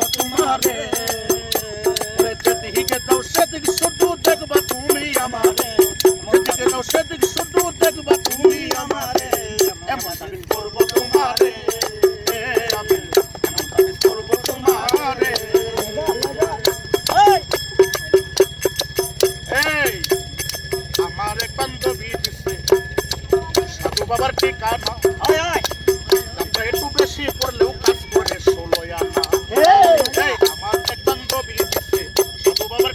দেখব তোমারে যেদিকে যাও সেদিক শুধু দেখবা তুমি আমারে। সাধু বাবার ঠিকানা। একটু বেশি পড়লেও কাজ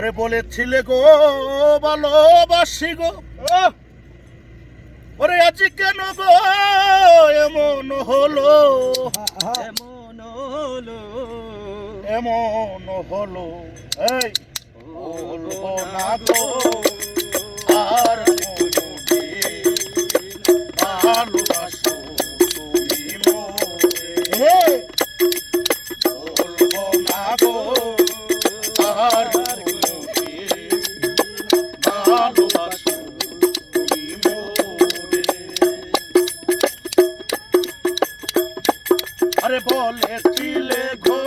আরে বলেছিলে গো ভালোবাসি গো। ওরে আজ কেন গো এমন হলো? এমন হলো। এমন হলো। এই বলব না গো আর ভালোবাসো বলেছিলে গো।